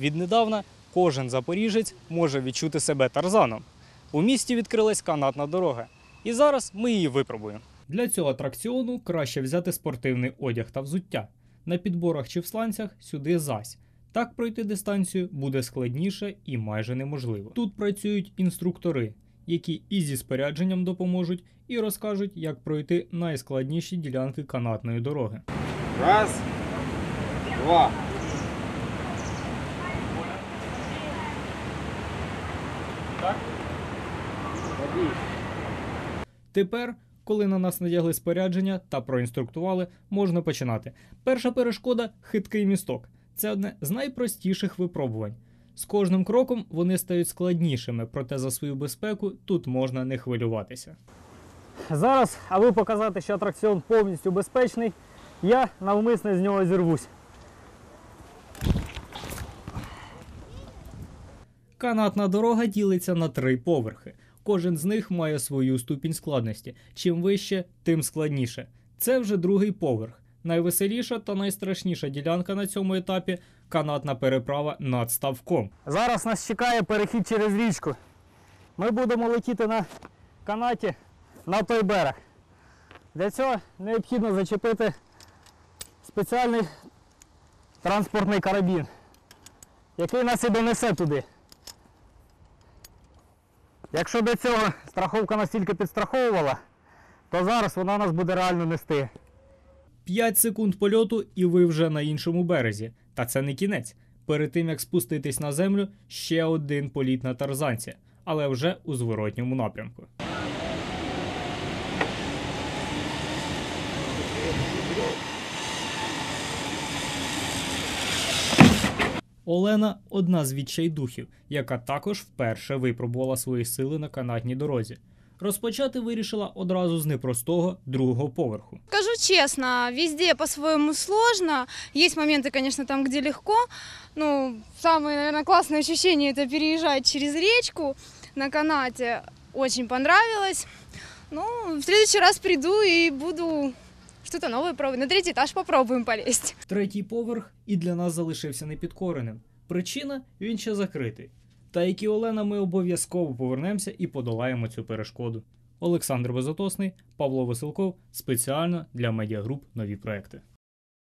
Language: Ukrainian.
Віднедавна кожен запоріжець може відчути себе тарзаном. У місті відкрилась канатна дорога, і зараз ми її випробуємо. Для цього атракціону краще взяти спортивний одяг та взуття. На підборах чи в сланцях сюди зась. Так пройти дистанцію буде складніше і майже неможливо. Тут працюють інструктори, які і зі спорядженням допоможуть, і розкажуть, як пройти найскладніші ділянки канатної дороги. Раз, два. Так? Тепер, коли на нас надягли спорядження та проінструктували, можна починати. Перша перешкода хиткий місток. Це одне з найпростіших випробувань. З кожним кроком вони стають складнішими, проте за свою безпеку тут можна не хвилюватися. Зараз, аби показати, що атракціон повністю безпечний, я навмисно з нього зірвусь. Канатна дорога ділиться на три поверхи. Кожен з них має свою ступінь складності. Чим вище, тим складніше. Це вже другий поверх. Найвеселіша та найстрашніша ділянка на цьому етапі канатна переправа над ставком. Зараз нас чекає перехід через річку. Ми будемо летіти на канаті на той берег. Для цього необхідно зачепити спеціальний транспортний карабін, який нас і донесе туди. Якщо до цього страховка настільки підстраховувала, то зараз вона нас буде реально нести. 5 секунд польоту, і ви вже на іншому березі. Та це не кінець. Перед тим як спуститись на землю, ще один політ на тарзанці, але вже у зворотньому напрямку. Олена одна з відчайдухів, яка також вперше випробувала свої сили на канатній дорозі. Розпочати вирішила одразу з непростого другого поверху. Скажу честно, везде по-своему сложно. Есть моменты, конечно, там, где легко. Ну, самое, наверное, классное ощущение – это через речку на канате. Очень понравилось. Ну, в следующий раз приду и буду что-то новое пробуем. На третий этаж попробуем полезть. Третій поверх і для нас залишився непідкореним. Причина він ще закритий. Та як і Олена, ми обов'язково повернемося і подолаємо цю перешкоду. Олександр Безотосний, Павло Василков спеціально для медіагруп нові проекти.